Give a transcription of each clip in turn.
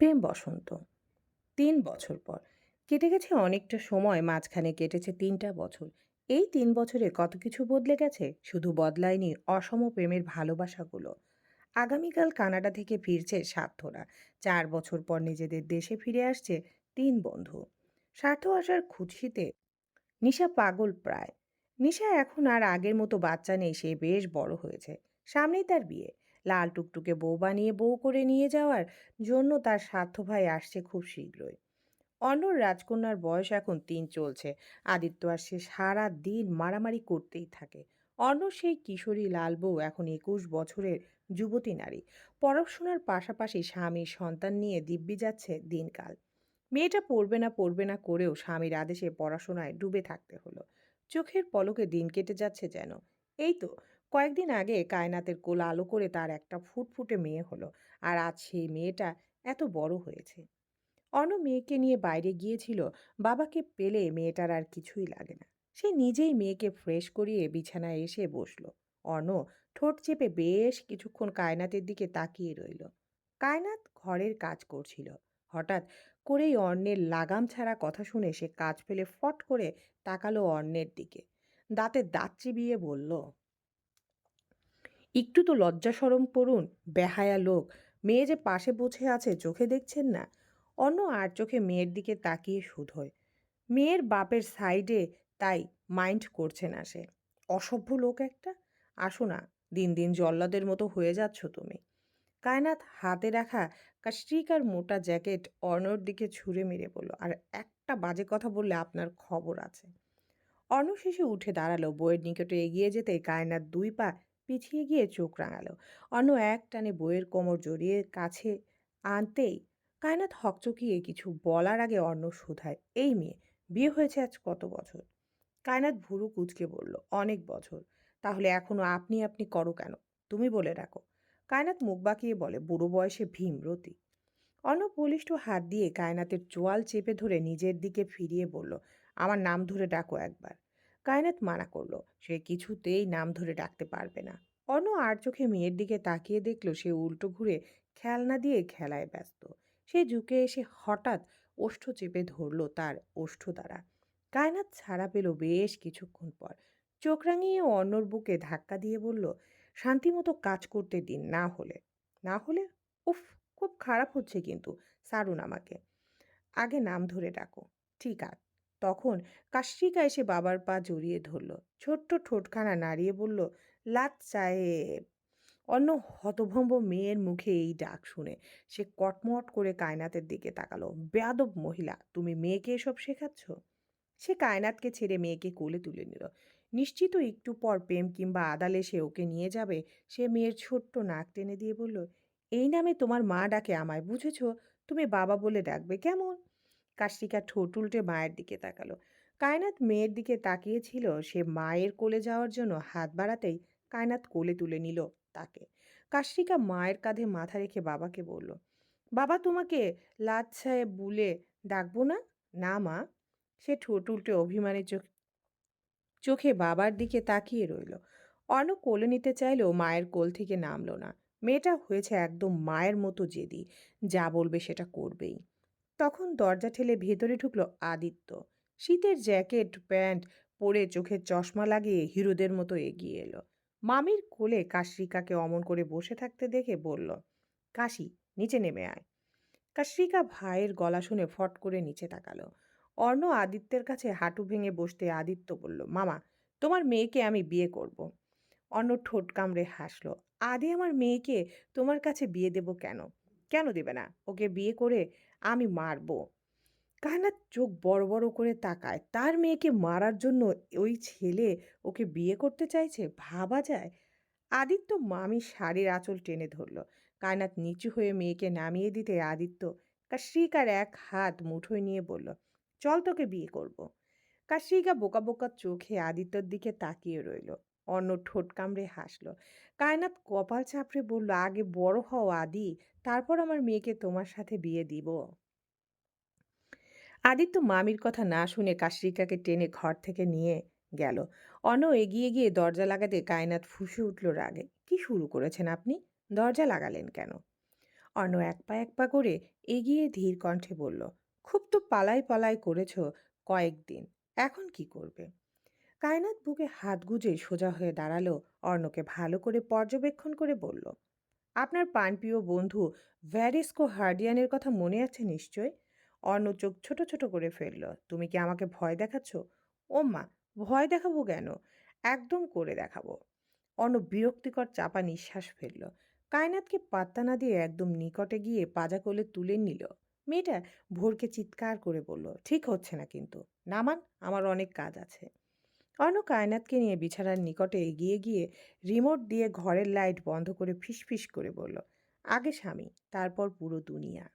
প্রেম বসন্ত। তিন বছর পর। কেটে গেছে অনেকটা সময়, মাঝখানে কেটেছে তিনটা বছর। এই তিন বছরে কত কিছু বদলে গেছে? শুধু বদলায়নি অসম প্রেমের ভালোবাসাগুলো। আগামীকাল কানাডা থেকে ফিরছে সার্থরা চার বছর পর নিজেদের দেশে ফিরে আসছে তিন বন্ধু। স্বার্থ আসার খুশিতে নিশা পাগল প্রায়। নিশা এখন আর আগের মতো বাচ্চা নেই, সে বেশ বড় হয়েছে। সামনেই তার বিয়ে। লাল টুকটুকে বউ বানিয়ে বউ করে নিয়ে যাওয়ার জন্য তার স্বার্থ ভাই আসছে খুব শীঘ্রই। অন্যর রাজকন্যার বয়স এখন তিন চলছে। আদিত্য আর সে সারা দিন মারামারি করতেই থাকে। অন্য সেই কিশোরী লাল বউ এখন একুশ বছরের যুবতী নারী। পড়াশোনার পাশাপাশি স্বামী সন্তান নিয়ে দিব্যি যাচ্ছে দিনকাল। মেয়েটা পড়বে না পড়বে না করেও স্বামীর আদেশে পড়াশোনায় ডুবে থাকতে হলো। চোখের পলকে দিন কেটে যাচ্ছে যেন। এই তো কয়েকদিন আগে কায়নাতের কোল আলো করে তার একটা ফুটফুটে মেয়ে হলো। আর আজ সেই মেয়েটা এত বড় হয়েছে। অন্য মেয়েকে নিয়ে বাইরে গিয়েছিল, বাবাকে পেলে মেয়েটার আর কিছুই লাগে না। সে নিজেই মেয়েকে ফ্রেশ করিয়ে বিছানায় এসে বসল। অর্ণ ঠোঁট চেপে বেশ কিছুক্ষণ কায়নাতের দিকে তাকিয়ে রইল। কায়নাত ঘরের কাজ করছিল। হঠাৎ করেই অর্ণের লাগাম ছাড়া কথা শুনে সে কাজ ফেলে ফট করে তাকালো অর্ণের দিকে। দাঁতে দাঁত চিবিয়ে বলল একটু তো লজ্জা সরম করুন, বেহায়া লোক। মেয়ে যে পাশে বসে আছে, চোখে দেখছেন না? অন্য আর চোখে মেয়ের দিকে তাকিয়ে শুধোয় মেয়ের বাপের সাইডে তাই মাইন্ড করছে না সে। অসভ্য লোক একটা। আসো না, দিন দিন জল্লাদের মতো হয়ে যাচ্ছ তুমি। কায়নাত হাতে রাখা কাস্ট্রিকার মোটা জ্যাকেট অর্ণর দিকে ছুঁড়ে মেরে বলল, আর একটা বাজে কথা বললে আপনার খবর আছে। অর্ণ শেষে উঠে দাঁড়াল। বইয়ের নিকটে এগিয়ে যেতে কায়নাত দুই পা পিছিয়ে গিয়ে চোখ রাঙালো। অন্য এক টানে বইয়ের কোমর জড়িয়ে কাছে আনতেই কায়নাত হকচকিয়ে কিছু বলার আগে অর্ণ শোধায়। এই মেয়ে, বিয়ে হয়েছে আজ কত বছর? কায়নাত ভুরু কুচকে বলল, অনেক বছর। তাহলে এখনও আপনি আপনি করো কেন? তুমি বলে রাখো কায়নাত মুখ বাঁকিয়ে বলে, বুড়ো বয়সে ভীমরতি অন্য বলিষ্ঠ হাত দিয়ে কায়নাতের চোয়াল চেপে ধরে নিজের দিকে ফিরিয়ে বলল, আমার নাম ধরে ডাকো একবার। কায়নাত মানা করল। সে কিছুতেই নাম ধরে ডাকতে পারবে না। অন্য আর চোখে মেয়ের দিকে তাকিয়ে দেখল সে উল্টো ঘুরে খেলনা দিয়ে খেলায় ব্যস্ত। সে ঝুঁকে এসে হঠাৎ ওষ্ঠ চেপে ধরল তার ওষ্ঠ দ্বারা। কায়নাত ছাড়া পেল বেশ কিছুক্ষণ পর। চোখ রাঙিয়ে অন্যর বুকে ধাক্কা দিয়ে বলল শান্তিমতো কাজ করতে দিন, না হলে। না হলে? উফ, খুব খারাপ হচ্ছে কিন্তু, সারুন আমাকে। আগে নাম ধরে ডাকো। ঠিক আছে। তখন কাশ্রিকা এসে বাবার পা জড়িয়ে ধরল। ছোট্ট ঠোঁটখানা নাড়িয়ে বলল লাট সাহেব, অন্য হতভম্ব মেয়ের মুখে এই ডাক শুনে সে কটমট করে কায়নাতের দিকে তাকালো। বেয়াদব মহিলা, তুমি মেয়েকে এসব শেখাচ্ছ? সে কায়নাতকে ছেড়ে মেয়েকে কোলে তুলে নিল। নিশ্চিত একটু পর প্রেম কিংবা আদালে সে ওকে নিয়ে যাবে, সে মেয়ের ছোট্ট নাক টেনে দিয়ে বলল, এই নামে তোমার মা ডাকে আমায়, বুঝেছ? তুমি বাবা বলে ডাকবে, কেমন? কাশিকা ঠোঁট উল্টে মায়ের দিকে তাকালো। কায়নাত মেয়ের দিকে তাকিয়েছিল, সে মায়ের কোলে যাওয়ার জন্য হাত বাড়াতেই কায়নাত কোলে তুলে নিল তাকে। কাশরিকা মায়ের কাঁধে মাথা রেখে বাবাকে বলল, বাবা, তোমাকে সাহেব বুলে ডাকবো না? না, মা। সে ঠোঁট উল্টে অভিমানের চোখ, চোখে বাবার দিকে তাকিয়ে রইল। অর্ণ কোলে নিতে চাইলেও মায়ের কোল থেকে নামলো না। মেয়েটা হয়েছে একদম মায়ের মতো জেদি, যা বলবে সেটা করবেই। তখন দরজা ঠেলে ভেতরে ঢুকলো আদিত্য। শীতের জ্যাকেট, প্যান্ট পরে চোখের চশমা লাগিয়ে হিরোদের মতো এগিয়ে এলো। মামির কোলে কাশরিকাকে অমন করে বসে থাকতে দেখে বলল, কাশি, নিচে নেমে আয়। কাশরিকা ভাইয়ের গলা শুনে ফট করে নিচে তাকালো। অর্ণ আদিত্যের কাছে হাঁটু ভেঙে বসতে আদিত্য বলল, মামা, তোমার মেয়েকে আমি বিয়ে করব। অর্ণ ঠোঁট কামড়ে হাসলো, আদি আমার মেয়েকে তোমার কাছে বিয়ে দেব কেন? কেন দেবে না? ওকে বিয়ে করে আমি মারবো। কায়নাত চোখ বড় বড় করে তাকায়। তার মেয়েকে মারার জন্য ওই ছেলে ওকে বিয়ে করতে চাইছে? ভাবা যায়? আদিত্য মামি শাড়ির আঁচল টেনে ধরল। কায়নাত নিচু হয়ে মেয়েকে নামিয়ে দিতে আদিত্য কাশ্রিকার এক হাত মুঠোয় নিয়ে বলল, চল তোকে বিয়ে করব। কাশ্রিকা বোকা বোকা চোখে আদিত্যর দিকে তাকিয়ে রইল। অন্য ঠোঁট কামড়ে হাসল। কায়নাত কপাল চাপড়ে বলল, আগে বড় হও আদি, তারপর আমার মেয়েকে তোমার সাথে বিয়ে দিব। আদিত্য মামির কথা না শুনে কাশরিকাকে টেনে ঘর থেকে নিয়ে গেল। অন এগিয়ে গিয়ে দরজা লাগাতে কায়নাত ফুসে উঠল রাগে। কি শুরু করেছেন আপনি? দরজা লাগালেন কেন? অর্ণ এক পা এক পা করে এগিয়ে ধীর কণ্ঠে বলল, খুব তো পালাই পালাই করেছ কয়েকদিন, এখন কি করবে? কায়নাত বুকে হাত গুজে সোজা হয়ে দাঁড়াল অর্ণকে ভালো করে পর্যবেক্ষণ করে বলল, আপনার পানপ্রিয় বন্ধু ভ্যারিস্কো হার্ডিয়ানের কথা মনে আছে নিশ্চয়? অর্ণ চোখ ছোট ছোট করে ফেলল, তুমি কি আমাকে ভয় দেখাচ্ছ? ও মা ভয় দেখাবো কেন? একদম করে দেখাবো। অর্ণ বিরক্তিকর চাপা নিঃশ্বাস ফেলল, কায়নাতকে পাত্তা না দিয়ে একদম নিকটে গিয়ে পাজা কোলে তুলে নিল। মেয়েটা ভোরকে চিৎকার করে বলল, ঠিক হচ্ছে না কিন্তু, নামান, আমার অনেক কাজ আছে। অর্ণ কায়নাতকে নিয়ে বিছানার নিকটে এগিয়ে গিয়ে রিমোট দিয়ে ঘরের লাইট বন্ধ করে ফিসফিস করে বলল, আগে স্বামী, তারপর পুরো দুনিয়া।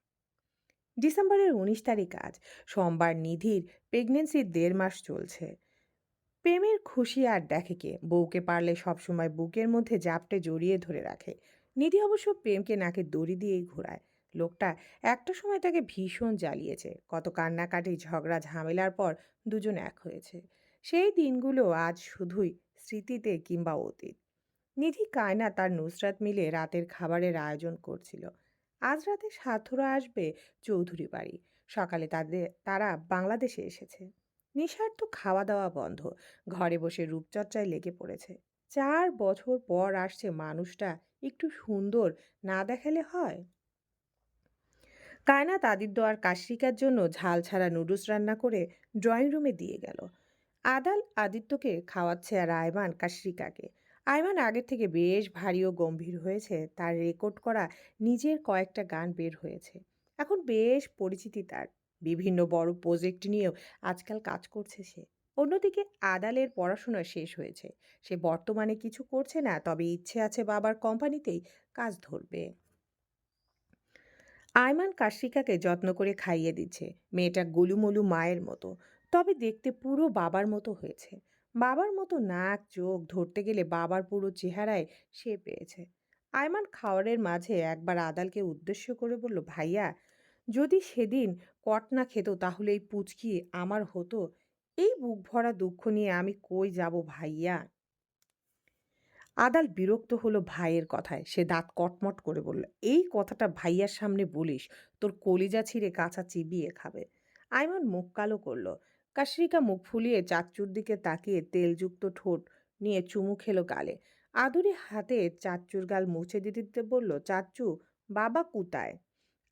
ডিসেম্বরের উনিশ তারিখ আজ, সোমবার নিধির প্রেগনেন্সির দেড় মাস চলছে। প্রেমের খুশি আর দেখে কে? বউকে পারলে সবসময় বুকের মধ্যে জাপটে জড়িয়ে ধরে রাখে। নিধি অবশ্য প্রেমকে নাকে দড়ি দিয়েই ঘোরায়। লোকটা একটা সময় তাকে ভীষণ জ্বালিয়েছে। কত কান্নাকাটি, ঝগড়া, ঝামেলার পর দুজন এক হয়েছে। সেই দিনগুলো আজ শুধুই স্মৃতিতে কিংবা অতীত। নিধি কায়না তার নুসরাত মিলে রাতের খাবারের আয়োজন করছিল। আজ রাতে সাথরা আসবে চৌধুরী বাড়ি। সকালে তাদের তারা বাংলাদেশে এসেছে। নিঃস্বার্থ খাওয়া দাওয়া বন্ধ। ঘরে বসে রূপচর্চায় লেগে পড়েছে। চার বছর পর আসছে মানুষটা একটু সুন্দর না দেখালে হয়? কায়নাত আদিত্য আর কাশরিকার জন্য ঝাল ছাড়া নুডলস রান্না করে ড্রয়িং রুমে দিয়ে গেল। আদাল আদিত্যকে খাওয়াচ্ছে আর আয়মান কাশরিকাকে। আয়মান আগের থেকে বেশ ভারী ও গম্ভীর হয়েছে। তার রেকর্ড করা নিজের কয়েকটা গান বের হয়েছে। এখন বেশ পরিচিতি তার। বিভিন্ন বড় প্রজেক্ট নিয়েও আজকাল কাজ করছে সে। অন্যদিকে আদালের পড়াশোনা শেষ হয়েছে। সে বর্তমানে কিছু করছে না, তবে ইচ্ছে আছে বাবার কোম্পানিতেই কাজ ধরবে। আয়মান কাশরিকাকে যত্ন করে খাইয়ে দিচ্ছে। মেয়েটা গোলুমলু মায়ের মতো। তবে দেখতে পুরো বাবার মতো হয়েছে। বাবার মতো নাক, চোখ ধরতে গেলে বাবার পুরো চেহারায় সে পেয়েছে। আয়মান খাওয়ারের মাঝে একবার আদালকে উদ্দেশ্য করে বলল, ভাইয়া, যদি সেদিন কট না খেত তাহলে এই পুচকি আমার হতো। এই বুক ভরা দুঃখ নিয়ে আমি কই যাব ভাইয়া? আদাল বিরক্ত হলো ভাইয়ের কথায়। সে দাঁত কটমট করে বলল, এই কথাটা ভাইয়ার সামনে বলিস, তোর কলিজা ছিঁড়ে কাঁচা চিবিয়ে খাবে। আইমান মুখ কালো করল কাশরিকা মুখ ফুলিয়ে চাচ্চুর দিকে তাকিয়ে তেলযুক্ত ঠোঁট নিয়ে চুমু খেলো গালে। আদুরি হাতে চাচ্চুর গাল মুছে দিতে দিতে বলল চাচ্চু বাবা কুতায়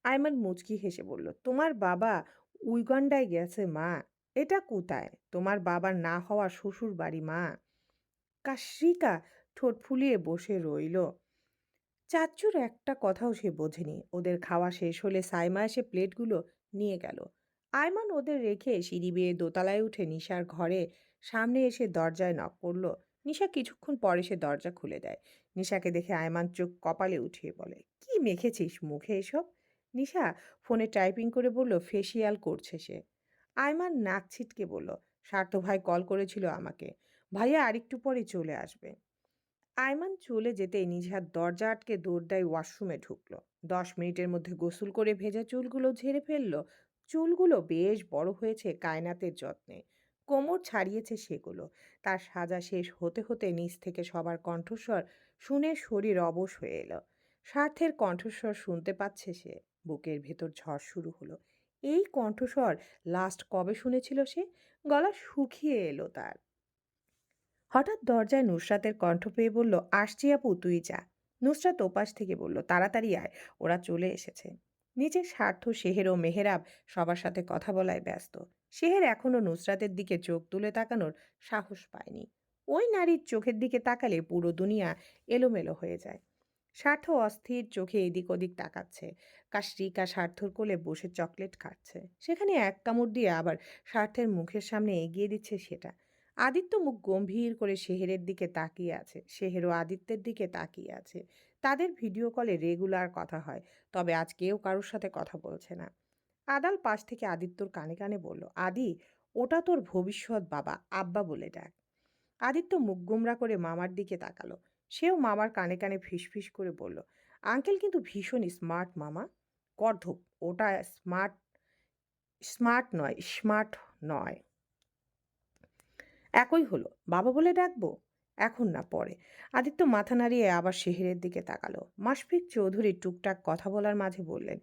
আইমান মুচকি হেসে বলল, তোমার বাবা উইগন্ডায় গেছে, মা। এটা কুতায় তোমার বাবার না হওয়া শ্বশুর বাড়ি মা। কাশরিকা ঠোঁট ফুলিয়ে বসে রইল। চাচ্চুর একটা কথাও সে বোঝেনি। ওদের খাওয়া শেষ হলে সাইমা এসে প্লেটগুলো নিয়ে গেল। আয়মান ওদের রেখে সিঁড়ি বেয়ে দোতলায় উঠে নিশার ঘরে সামনে এসে দরজায় নক করল। নিশা কিছুক্ষণ পরে সে দরজা খুলে দেয়। নিশাকে দেখে আয়মান চোখ কপালে উঠিয়ে বলে, কি মেখেছিস মুখে এসব? নিশা ফোনে টাইপিং করে বলল ফেসিয়াল করছে সে। আয়মান নাক ছিটকে বলল স্বার্থ ভাই কল করেছিল আমাকে। ভাইয়া আরেকটু পরে চলে আসবে। আয়মান চলে যেতেই নিঝার দরজা আটকে দৌড় দেয় ওয়াশরুমে ঢুকলো। দশ মিনিটের মধ্যে গোসল করে ভেজা চুলগুলো ঝেড়ে ফেলল। চুলগুলো বেশ বড় হয়েছে কায়নাতের যত্নে। কোমর ছাড়িয়েছে সেগুলো। তার সাজা শেষ হতে হতে নিচ থেকে সবার কণ্ঠস্বর শুনে শরীর অবশ হয়ে এলো। স্বার্থের কণ্ঠস্বর শুনতে পাচ্ছে সে। বুকের ভেতর ঝড় শুরু হলো। এই কণ্ঠস্বর লাস্ট কবে শুনেছিল সে? গলা শুকিয়ে এলো তার। হঠাৎ দরজায় নুসরাতের কণ্ঠ পেয়ে বলল, আসছি আপু, তুই যা। নুসরাত ওপাশ থেকে বলল, তাড়াতাড়ি আয়, ওরা চলে এসেছে। নিজের স্বার্থ শেহের ও মেহেরাব সবার সাথে কথা বলায় ব্যস্ত। শেহের এখনও নুসরাতের দিকে চোখ তুলে তাকানোর সাহস পায়নি। ওই নারীর চোখের দিকে তাকালে পুরো দুনিয়া এলোমেলো হয়ে যায়। স্বার্থ অস্থির চোখে এদিক ওদিক তাকাচ্ছে। কাশরিকা স্বার্থর কোলে বসে চকলেট খাচ্ছে। সেখানে এক কামড় দিয়ে আবার স্বার্থের মুখের সামনে এগিয়ে দিচ্ছে সেটা। আদিত্য মুখ গম্ভীর করে শেহেরের দিকে তাকিয়ে আছে। শেহেরও আদিত্যের দিকে তাকিয়ে আছে। তাদের ভিডিও কলে রেগুলার কথা হয়। তবে আজ কেউ কারোর সাথে কথা বলছে না। আদাল পাশ থেকে আদিত্যর কানে কানে বলল, আদি, ওটা তোর ভবিষ্যৎ বাবা, আব্বা বলে ডাক। আদিত্য মুখ গুমরা করে মামার দিকে তাকালো। সেও মামার কানে কানে ফিসফিস করে বলল, আঙ্কেল কিন্তু ভীষণ স্মার্ট মামা। গর্ধপ ওটা স্মার্ট স্মার্ট নয় স্মার্ট নয়। একই হলো, বাবা বলে ডাকবো? এখন না পরে। আদিত্য মাথা নাড়িয়ে আবার শেহেরের দিকে তাকালো। মাসফিক চৌধুরী টুকটাক কথা বলার মাঝে বললেন,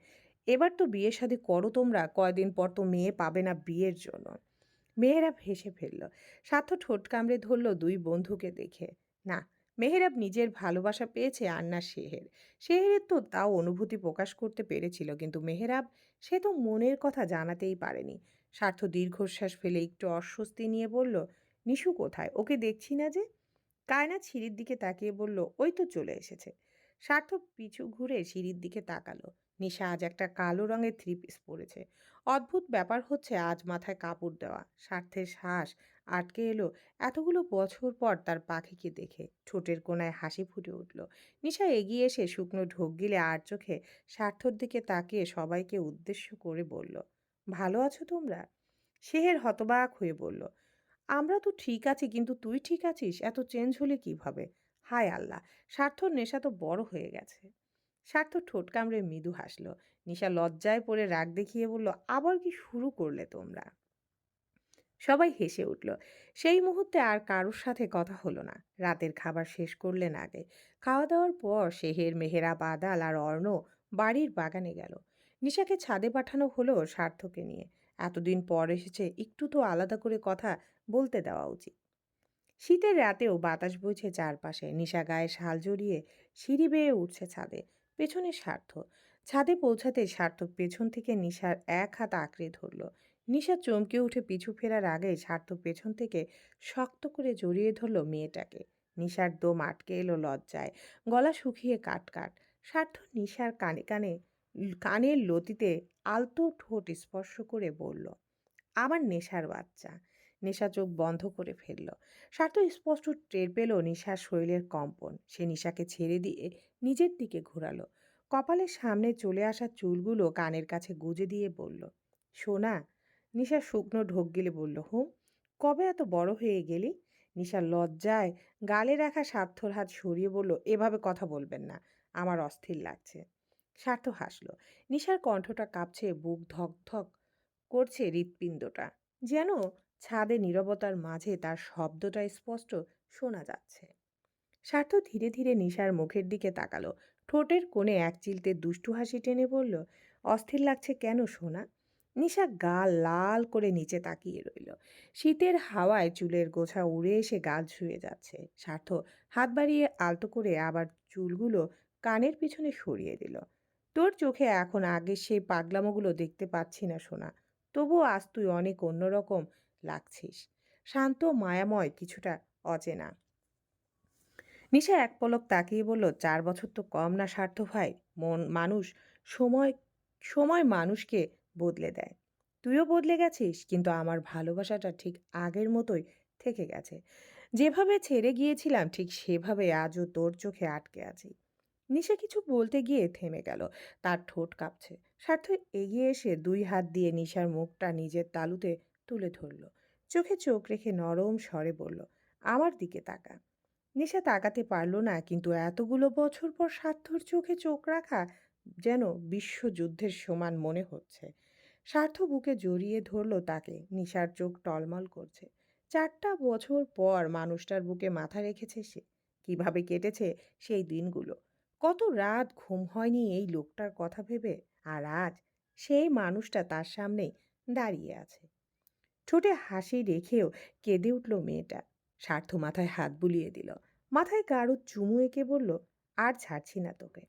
এবার তো বিয়ে শাদী করো তোমরা, কয়দিন পর তো মেয়ে পাবে না বিয়ের জন্য। মেহেরাব হেসে ফেলল সাথ ঠোঁট কামড়ে ধরল দুই বন্ধুকে দেখে। না, মেহেরাব নিজের ভালোবাসা পেয়েছে আর না শেহের। শেহেরের তো তাও অনুভূতি প্রকাশ করতে পেরেছিল, কিন্তু মেহেরাব, সে তো মনের কথা জানাতেই পারেনি। স্বার্থ দীর্ঘশ্বাস ফেলে একটু অস্বস্তি নিয়ে বলল, নিশু কোথায়? ওকে দেখছি না যে? কায়নাত সিঁড়ির দিকে তাকিয়ে বলল, ওই তো চলে এসেছে। সার্থক পিছু ঘুরে সিঁড়ির দিকে তাকালো। নিশা আজ একটা কালো রঙের থ্রি পিস পরেছে। অদ্ভুত ব্যাপার হচ্ছে আজ মাথায় কাপড় দেওয়া। স্বার্থের শ্বাস আটকে এলো এতগুলো বছর পর তার পাখিকে দেখে। ঠোঁটের কোনায় হাসি ফুটে উঠল। নিশা এগিয়ে এসে শুকনো ঢোক গিলে আর চোখে স্বার্থর দিকে তাকিয়ে সবাইকে উদ্দেশ্য করে বলল, ভালো আছো তোমরা? শেহের হতবাক হয়ে বলল আমরা তো ঠিক আছি, কিন্তু তুই ঠিক আছিস? এত চেঞ্জ হলে কীভাবে? হায় আল্লাহ, স্বার্থর নেশা তো বড় হয়ে গেছে। স্বার্থ ঠোঁট কামড়ে মৃদু হাসল। নিশা লজ্জায় পড়ে রাগ দেখিয়ে বলল, আবার কি শুরু করলে তোমরা? সবাই হেসে উঠল। সেই মুহূর্তে আর কারোর সাথে কথা হলো না। রাতের খাবার শেষ করলেন আগে। খাওয়া দাওয়ার পর শেহের মেহেরা বাদাল আর অর্ণ বাড়ির বাগানে গেল। নিশাকে ছাদে পাঠানো হলো স্বার্থকে নিয়ে। এতদিন পর এসেছে, একটু তো আলাদা করে কথা বলতে দেওয়া উচিত। শীতের রাতেও বাতাস বইছে চারপাশে, নিশা গায়ে শাল জড়িয়ে সিঁড়ি বেয়ে উঠছে ছাদে পেছনে স্বার্থ। ছাদে পৌঁছাতে সার্থক পেছন থেকে নিশার এক হাত আঁকড়ে ধরল। নিশা চমকে উঠে পিছু ফেরার আগে সার্থক পেছন থেকে শক্ত করে জড়িয়ে ধরল মেয়েটাকে। নিশার দম আটকে এলো লজ্জায়, গলা শুকিয়ে কাট কাট। স্বার্থ নিশার কানে কানে কানের লতিতে আলতো ঠোঁট স্পর্শ করে বলল, আমার নেশার বাচ্চা। নেশা চোখ বন্ধ করে ফেলল। সার্থ স্পষ্ট টের পেল নিশার শরীরের কম্পন। সে নিশাকে ছেড়ে দিয়ে নিজের দিকে ঘোরালো। কপালের সামনে চলে আসা চুলগুলো কানের কাছে গুজে দিয়ে বলল, সোনা। নিশা শুকনো ঢোক গেলে বলল, হুম, কবে এত বড় হয়ে গেলি? নিশা লজ্জায় গালে রাখা স্বার্থর হাত সরিয়ে বলল, এভাবে কথা বলবেন না। আমার অস্থির লাগছে। স্বার্থ হাসল। নিশার কণ্ঠটা কাঁপছে, বুক ধক ধক করছে হৃৎপিণ্ডটা। যেন ছাদে নীরবতার মাঝে তার শব্দটা স্পষ্ট শোনা যাচ্ছে। স্বার্থ ধীরে ধীরে নিশার মুখের দিকে তাকালো। ঠোঁটের কোণে এক চিলতে দুষ্টু হাসি টেনে বলল, অস্থির লাগছে কেন সোনা? নিশা গাল লাল করে নিচে তাকিয়ে রইল। শীতের হাওয়ায় চুলের গোছা উড়ে এসে গাল ছুঁয়ে যাচ্ছে। স্বার্থ হাত বাড়িয়ে আলতো করে আবার চুলগুলো কানের পিছনে সরিয়ে দিল। তোর চোখে এখন আগের সেই পাগলামোগুলো দেখতে পাচ্ছি না, সোনা। তবুও আজ তুই অনেক অন্যরকম লাগছিস। শান্ত, মায়াময়, কিছুটা অচেনা। নিশা এক পলক তাকিয়ে বলল, চার বছর তো কম না স্বার্থ ভাই। মন, মানুষ সময় সময় মানুষকে বদলে দেয়। তুইও বদলে গেছিস, কিন্তু আমার ভালোবাসাটা ঠিক আগের মতোই থেকে গেছে। যেভাবে ছেড়ে গিয়েছিলাম, ঠিক সেভাবে আজও তোর চোখে আটকে আছি। নিশা কিছু বলতে গিয়ে থেমে গেল। তার ঠোঁট কাঁপছে। স্বার্থ এগিয়ে এসে দুই হাত দিয়ে নিশার মুখটা নিজের তালুতে তুলে ধরল। চোখে চোখ রেখে নরম স্বরে বলল, আমার দিকে তাকা। নিশা তাকাতে পারল না, কিন্তু এতগুলো বছর পর স্বার্থর চোখে চোখ রাখা যেন বিশ্বযুদ্ধের সমান মনে হচ্ছে। স্বার্থ বুকে জড়িয়ে ধরল তাকে। নিশার চোখ টলমল করছে। চারটা বছর পর মানুষটার বুকে মাথা রেখেছে সে। কীভাবে কেটেছে সেই দিনগুলো? কত রাত ঘুম হয়নি এই লোকটার কথা ভেবে আর আজ সেই মানুষটা তার সামনেই দাঁড়িয়ে আছে। ঠোঁটে হাসি রেখেও কেঁদে উঠল মেয়েটা। স্বার্থ মাথায় হাত বুলিয়ে দিল। মাথায় গাঢ় চুমু এঁকে বলল, আর ছাড়ছি না তোকে।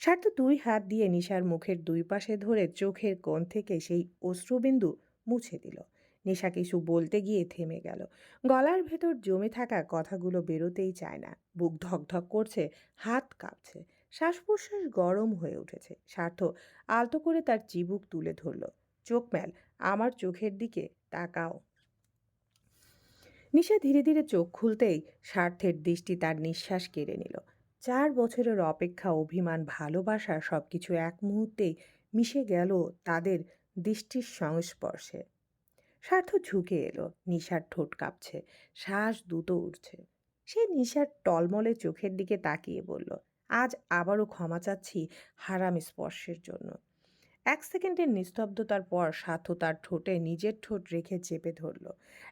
স্বার্থ দুই হাত দিয়ে নিশার মুখের দুই পাশে ধরে চোখের কোণ থেকে সেই অশ্রুবিন্দু মুছে দিল। নিশা কিছু বলতে গিয়ে থেমে গেল। গলার ভেতর জমে থাকা কথাগুলো বেরোতেই চায় না। বুক ধকধক করছে, হাত কাঁপছে। শ্বাস প্রশ্বাস গরম হয়ে উঠেছে। স্বার্থ আলতো করে তার চিবুক তুলে ধরল। চোখ মেল আমার চোখের দিকে তাকাও। নিশা ধীরে ধীরে চোখ খুলতেই স্বার্থের দৃষ্টি তার নিঃশ্বাস কেড়ে নিল। চার বছরের অপেক্ষা, অভিমান, ভালোবাসা সব কিছু এক মুহূর্তেই মিশে গেল তাদের দৃষ্টির সংস্পর্শে। স্বার্থ ঝুঁকে এলো। নিশার ঠোঁট কাঁপছে, শ্বাস দ্রুত উঠছে। সে নিশার টলমলে চোখের দিকে তাকিয়ে বলল, আজ আবারও ক্ষমা চাচ্ছি হারাম স্পর্শের জন্য। এক সেকেন্ডের নিস্তব্ধতার পর সাথু তার ঠোঁটে নিজের ঠোঁট রেখে চেপে ধরল।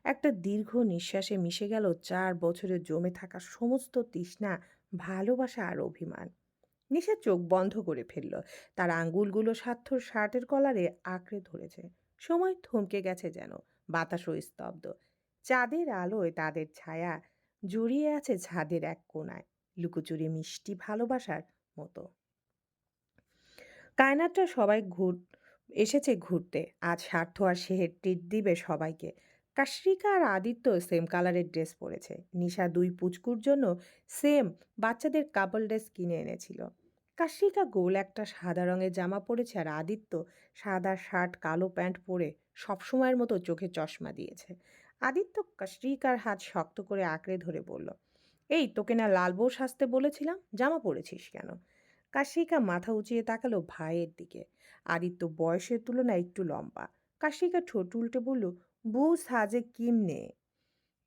একটা দীর্ঘ নিঃশ্বাসে মিশে গেল চার বছরে জমে থাকা সমস্ত তৃষ্ণা, ভালোবাসা আর অভিমান। নিশা চোখ বন্ধ করে ফেলল। তার আঙ্গুলগুলো সার্থর শার্টের কলারে আঁকড়ে ধরেছে। সময় থমকে গেছে যেন, বাতাসও স্তব্ধ। চাঁদের আলোয় তাদের ছায়া জড়িয়ে আছে ছাদের এক কোণায়, লুকোচুরি মিষ্টি ভালোবাসার মতো। কায়নাটটা সবাই ঘুর, এসেছে ঘুরতে, আজ স্বার্থ আর সেহের ট্রিট দিবে সবাইকে। কাশ্রিকা আর আদিত্য সেম কালারের ড্রেস পরেছে। নিশা দুই পুচকুর জন্য সেম বাচ্চাদের কাপল ড্রেস কিনে এনেছিল। কাশ্রিকা গোল একটা সাদা রঙের জামা পরেছে আর আদিত্য সাদা শার্ট, কালো প্যান্ট পরে সবসময়ের মতো চোখে চশমা দিয়েছে। আদিত্য কাশ্রিকার হাত শক্ত করে আঁকড়ে ধরে বলল, এই তোকে না লাল বউ সাজতে বলেছিলাম? জামা পরেছিস কেন? কাশিকা মাথা উঁচিয়ে তাকালো ভাইয়ের দিকে। আদিত্য বয়সের তুলনায় একটু লম্বা। কাশিকা ঠোঁট উল্টে বলল, বউ সাজে কিমনে?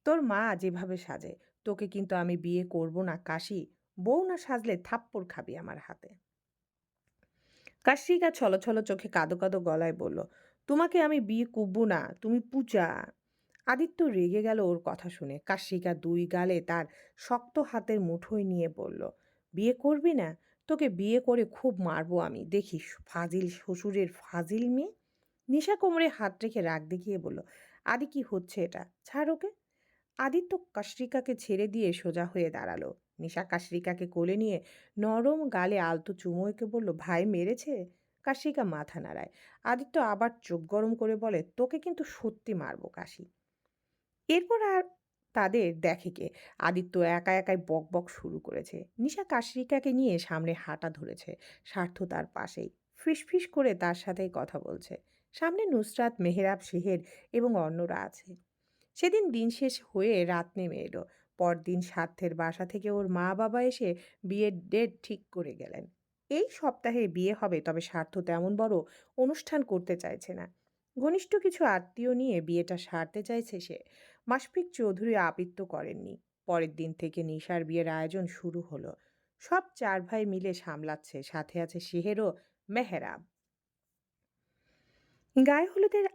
তোর মা যেভাবে সাজে, তোকে কিন্তু আমি বিয়ে করব না কাশি। বউ না সাজলে থাপ্পড় খাবি আমার হাতে। কাশিকা ছলো ছলো চোখে কাদো কাদো গলায় বলল, তোমাকে আমি বিয়ে করব না, তুমি পূজা। আদিত্য রেগে গেল ওর কথা শুনে। কাশিকা দুই গালে তার শক্ত হাতের মুঠোয় নিয়ে বলল, বিয়ে করবি না? তোকে বিয়ে করে খুব মারবো আমি। দেখি ফাজিল শ্বশুরের ফাজিল মেয়ে? নিশা কোমরে হাত রেখে রাগ দেখিয়ে বলল, আদি কি হচ্ছে এটা? ছাড় ওকে। আদিত্য কাশরিকাকে ছেড়ে দিয়ে সোজা হয়ে দাঁড়াল। নিশা কাশরিকাকে কোলে নিয়ে নরম গালে আলতো চুমো এঁকে বলল, ভাই মেরেছে? কাশরিকা মাথা নাড়ায়। আদিত্য আবার চোখ গরম করে বলে, তোকে কিন্তু সত্যি মারবো কাশি। এরপর আর তাদের দেখে কে? আদিত্য একা একাই বক বক শুরু করেছে। নিশা কাশরিকাকে নিয়ে সামনে হাঁটা ধরেছে। স্বার্থ তার পাশেই। ফিসফিস করে তার সাথেই কথা বলছে। সামনে নুসরাত, মেহেরাব, শেহের এবং অন্যরা আছে। সেদিন দিন শেষ হয়ে রাত নেমে এলো। পরদিন স্বার্থের বাসা থেকে ওর মা বাবা এসে বিয়ের ডেট ঠিক করে গেলেন। এই সপ্তাহে বিয়ে হবে, তবে স্বার্থ তেমন বড় অনুষ্ঠান করতে চাইছে না। ঘনিষ্ঠ কিছু আত্মীয় নিয়ে বিয়েটা সারতে চাইছে সে। মাসফিক চৌধুরী আবৃত্ত করেননি। পরের দিন থেকে নিশার বিয়ের আয়োজন শুরু হলো। সব চার ভাই মিলে সামলাচ্ছে, সাথে আছে শেহের ও মেহরাব। গায়ে হলুদের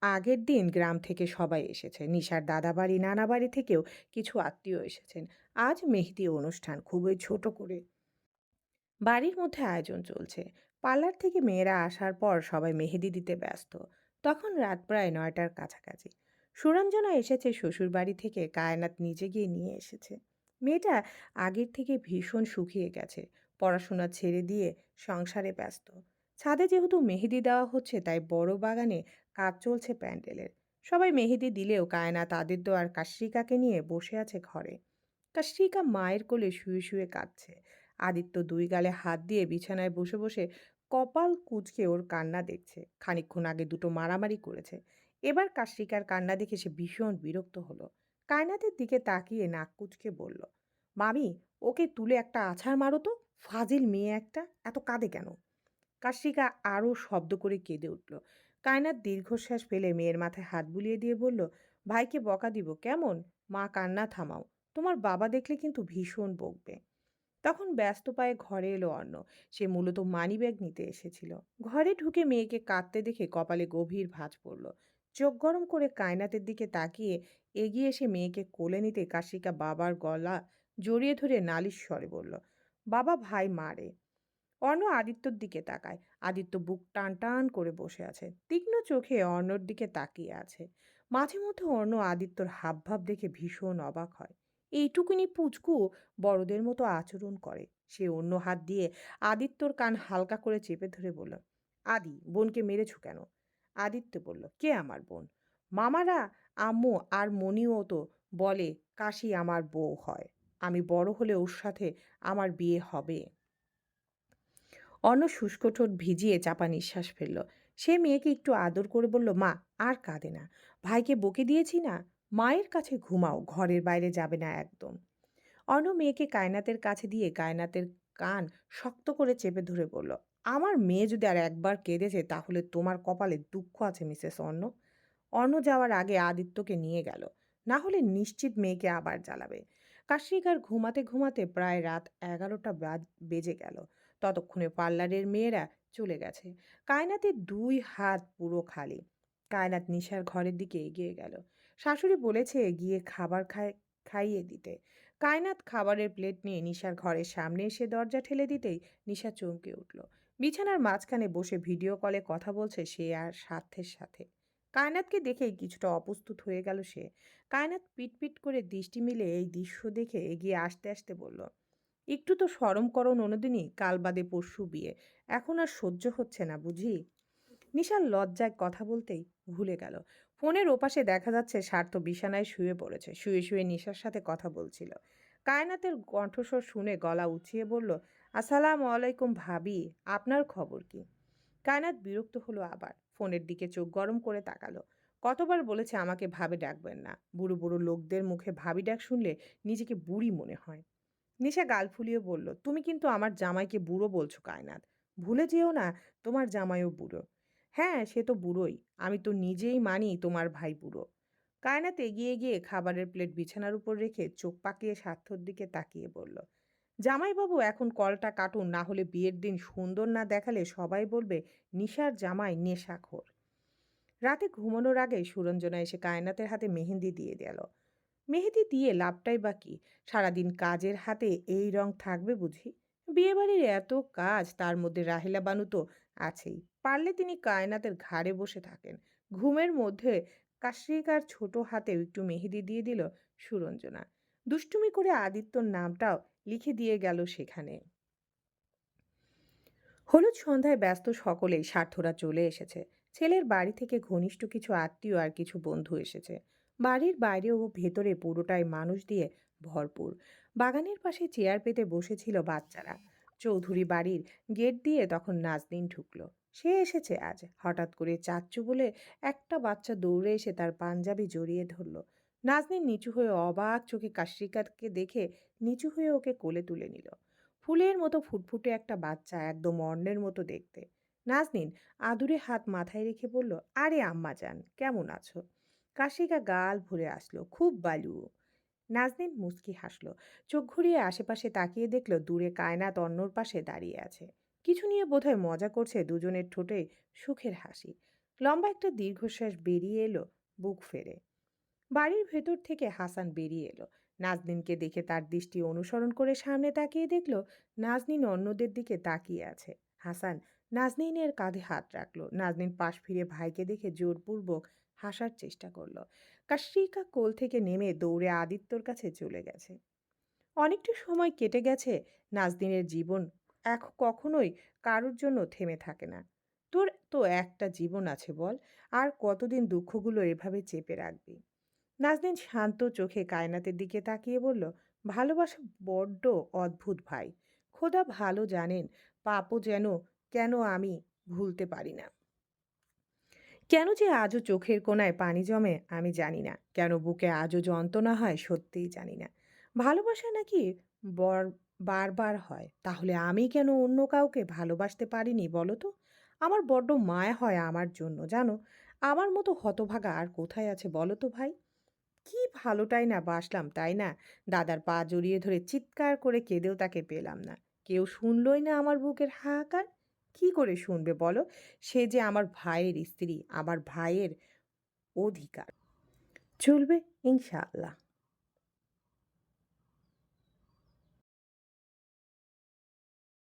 আগের দিন গ্রাম থেকে সবাই এসেছে। নিশার দাদাবাড়ি, নানাবাড়ি থেকেও কিছু আত্মীয় এসেছেন। আজ মেহেদি অনুষ্ঠান খুবই ছোট করে। বাড়ির মধ্যে আয়োজন চলছে। পার্লার থেকে মেয়েরা আসার পর সবাই মেহেদি দিতে ব্যস্ত। তখন রাত প্রায় নয়টার কাছাকাছি। সুরঞ্জনা এসেছে শ্বশুর বাড়ি থেকে কায়নাত নিজে গিয়ে নিয়ে এসেছে। মেয়েটা আগের থেকে ভীষণ শুকিয়ে গেছে। পড়াশোনা ছেড়ে দিয়ে সংসারে ব্যস্ত। ছাদে যেহেতু মেহেদি দেওয়া হচ্ছে, তাই বড় বাগানে কাজ চলছে প্যান্ডেলের। সবাই মেহেদি দিলেও কায়নাত, আদিত্য আর কাশ্রিকাকে নিয়ে বসে আছে ঘরে। কাশ্রিকা মায়ের কোলে শুয়ে শুয়ে কাঁদছে। আদিত্য দুই গালে হাত দিয়ে বিছানায় বসে বসে কপাল কুচকে ওর কান্না দেখছে। খানিকক্ষণ আগে দুটো মারামারি করেছে। এবার কাশ্রিকার কান্না দেখে সে ভীষণ বিরক্ত হলো। কায়নাতের দিকে তাকিয়ে নাক কুচকে বলল, মামি, ওকে তুলে একটা আছাড় মারো তো। ফাজিল মেয়ে একটা, এত কাঁদে কেন? কাশ্রিকা আরও শব্দ করে কেঁদে উঠল। কায়নার দীর্ঘশ্বাস ফেলে মেয়ের মাথায় হাত বুলিয়ে দিয়ে বলল, ভাইকে বকা দিব, কেমন? মা, কান্না থামাও। তোমার বাবা দেখলে কিন্তু ভীষণ বকবে। তখন ব্যস্ত পায়ে ঘরে এলো অর্ণ। সে মূলত মানিব্যাগ নিতে এসেছিল। ঘরে ঢুকে মেয়েকে কাঁদতে দেখে কপালে গভীর ভাঁজ পড়ল। চোখ গরম করে কায়নাতের দিকে তাকিয়ে এগিয়ে এসে মেয়েকে কোলে নিতে কাশিকা বাবার গলা জড়িয়ে ধরে নালিশ স্বরে বলল, বাবা, ভাই মারে। অর্ণ আদিত্যর দিকে তাকায়। আদিত্য বুক টান টান করে বসে আছে। তীক্ষ্ণ চোখে অর্ণর দিকে তাকিয়ে আছে। মাঝে মধ্যে অর্ণ আদিত্যর হাবভাব দেখে ভীষণ অবাক হয়। এইটুকুনি পুচকু বড়দের মতো আচরণ করে। সে অন্য হাত দিয়ে আদিত্যর কান হালকা করে চেপে ধরে বলল, আদি, বোনকে মেরেছ কেন? আদিত্য বলল, কে আমার বোন? মামারা, আম্মু আর মনিও তো বলে কাশি আমার বউ হয়। আমি বড় হলে ওর সাথে আমার বিয়ে হবে। অন্য শুষ্ক ঠোঁট ভিজিয়ে চাপা নিঃশ্বাস ফেলল। সে মেয়েকে একটু আদর করে বলল, মা, আর কাঁদে না। ভাইকে বকে দিয়েছি না? মায়ের কাছে ঘুমাও, ঘরের বাইরে যাবে না একদম। অন্য মেয়েকে কায়নাতের কাছে দিয়ে কায়নাতের কান শক্ত করে চেপে ধরে বলল, আমার মেয়ে যদি আর একবার কেঁদেছে, তাহলে তোমার কপালে দুঃখ আছে, মিসেস অন্ন অন্ন যাওয়ার আগে আদিত্যকে নিয়ে গেল। না হলে নিশ্চিত মেয়েকে আবার জ্বালাবে। কাশিকার ঘুমাতে ঘুমাতে প্রায় রাত এগারোটা বেজে গেল। ততক্ষণে পার্লারের মেয়েরা চলে গেছে। কায়নাতের দুই হাত পুরো খালি। কায়নাত নিশার ঘরের দিকে এগিয়ে গেল। শাশুড়ি বলেছে গিয়ে খাবার খায়, খাইয়ে দিতে। কায়নাত খাবারের প্লেট নিয়ে নিশার ঘরের সামনে এসে দরজা ঠেলে দিতেই নিশা চমকে উঠল। বিছানার মাঝখানে বসে ভিডিও কলে কথা বলছে সে আর স্বার্থের সাথে। কায়নাতকে দেখেই কিছুটা অপ্রস্তুত হয়ে গেল সে। কায়নাত পিটপিট করে দৃষ্টি মিলে এই দৃশ্য দেখে এগিয়ে আসতে আসতে বলল একটু তো সরম করো ননদিনী, কাল বাদে পরশু বিয়ে। এখন আর সহ্য হচ্ছে না, বুঝি? নিশার লজ্জায় কথা বলতেই ভুলে গেল। ফোনের ওপাশে দেখা যাচ্ছে স্বার্থ বিছানায় শুয়ে পড়েছে। শুয়ে শুয়ে নিশার সাথে কথা বলছিল। কায়নাতের কণ্ঠস্বর শুনে গলা উঁচিয়ে বলল, আসসালাম আলাইকুম ভাবি, আপনার খবর কি? কায়নাত বিরক্ত হলো আবার। ফোনের দিকে চোখ গরম করে তাকালো। কতবার বলেছে আমাকে ভাবে ডাকবেন না। বুড়ো বুড়ো লোকদের মুখে ভাবি ডাক শুনলে নিজেকে বুড়ি মনে হয়। নিশা গাল ফুলিয়ে বলল, তুমি কিন্তু আমার জামাইকে বুড়ো বলছো কায়নাত ভুলে যেও না, তোমার জামাইও বুড়ো। হ্যাঁ সে তো বুড়োই, আমি তো নিজেই মানি তোমার ভাই বুড়ো। কায়নাত এগিয়ে গিয়ে খাবারের প্লেট বিছানার উপর রেখে চোখ পাকিয়ে স্বার্থর দিকে তাকিয়ে বলল, জামাইবাবু, এখন কলটা কাটুন, না হলে বিয়ের দিন সুন্দর না দেখালে সবাই বলবে নিশার জামাই নেশাখোর। রাতে ঘুমানোর আগে সুরঞ্জনা এসে কায়নাতের হাতে মেহেন্দি দিয়ে গেল মেহেদি দিয়ে লাভটাই বা কি? সারাদিন কাজের হাতে এই রং থাকবে বুঝি? বিয়েবাড়ির এত কাজ, তার মধ্যে রাহিলা বানু তো আছেই। পারলে তিনি কায়নাতের ঘাড়ে বসে থাকেন। ঘুমের মধ্যে কাশ্রিকার ছোট হাতেও একটু মেহেদি দিয়ে দিল সুরঞ্জনা। দুষ্টুমি করে আদিত্যর নামটাও লিখে দিয়ে গেল সেখানে। হলুদ সন্ধ্যায় ব্যস্ত সকলেই স্বার্থরা চলে এসেছে। ছেলের বাড়ি থেকে ঘনিষ্ঠ কিছু আত্মীয় আর কিছু বন্ধু এসেছে। বাড়ির বাইরে ও ভেতরে পুরোটাই মানুষ দিয়ে ভরপুর। বাগানের পাশে চেয়ার পেতে বসেছিল বাচ্চারা। চৌধুরী বাড়ির গেট দিয়ে তখন নাজনীন ঢুকলো। সে এসেছে আজ। হঠাৎ করে চাচ্চু বলে একটা বাচ্চা দৌড়ে এসে তার পাঞ্জাবি জড়িয়ে ধরল। নাজনীন নিচু হয়ে অবাক চোখে কাশ্রিকাকে দেখে নিচু হয়ে ওকে কোলে তুলে নিল। ফুলের মতো ফুটফুটে একটা বাচ্চা একদম অন্যের মতো দেখতে। নাজনীন আদুরে হাত মাথায় রেখে বলল, আরে আম্মা যান কেমন আছো? কাশিকা গাল ভরে আসলো, খুব বালু নাজনীন মুচকি হাসলো, চোখ ঘুরিয়ে আশেপাশে তাকিয়ে দেখল দূরে কায়নাত অন্যর পাশে দাঁড়িয়ে আছে। কিছু নিয়ে বোধহয় মজা করছে দুজনের ঠোঁটে সুখের হাসি। লম্বা একটা দীর্ঘশ্বাস বেরিয়ে এলো বুক ফেরে। বাড়ির ভেতর থেকে হাসান বেরিয়ে এলো। নাজনীনকে দেখে তার দৃষ্টি অনুসরণ করে সামনে তাকিয়ে দেখল, নাজনীন অন্যদের দিকে তাকিয়ে আছে। হাসান, নাজনীনের কাঁধে হাত রাখল। নাজনীন পাশ ফিরে ভাইকে দেখে জোরপূর্বক হাসার চেষ্টা করল। কাশ্রিকা কোল থেকে নেমে দৌড়ে আদিত্যর কাছে চলে গেছে। অনেকটা সময় কেটে গেছে, নাজদিনের জীবন এক কখনোই কারোর জন্য থেমে থাকে না। তোর তো একটা জীবন আছে বল, আর কতদিন দুঃখগুলো এভাবে চেপে রাখবি? নাজদিন শান্ত চোখে কায়নাতের দিকে তাকিয়ে বলল, ভালোবাসা বড্ড অদ্ভুত ভাই। খোদা ভালো জানেন, পাপও যেন, কেন আমি ভুলতে পারি না। কেন যে আজও চোখের কোণায় পানি জমে আমি জানি না। কেন বুকে আজও যন্ত্রণা হয় সত্যিই জানি না। ভালোবাসা নাকি বর, বারবার হয়। তাহলে আমি কেন অন্য কাউকে ভালোবাসতে পারিনি বলো তো? আমার বড্ড মায়া হয় আমার জন্য, জানো? আমার মতো হতভাগা আর কোথায় আছে বলো তো ভাই? কি ভালোটাই না বাসলাম, তাই না? দাদার পা জড়িয়ে ধরে চিৎকার করে কেঁদেও তাকে পেলাম না। কেউ শুনলই না আমার বুকের হাহাকার? কি করে শুনবে বলো? সে যে আমার ভাইয়ের স্ত্রী আমার ভাইয়ের অধিকার। চলবে ইনশাআল্লাহ।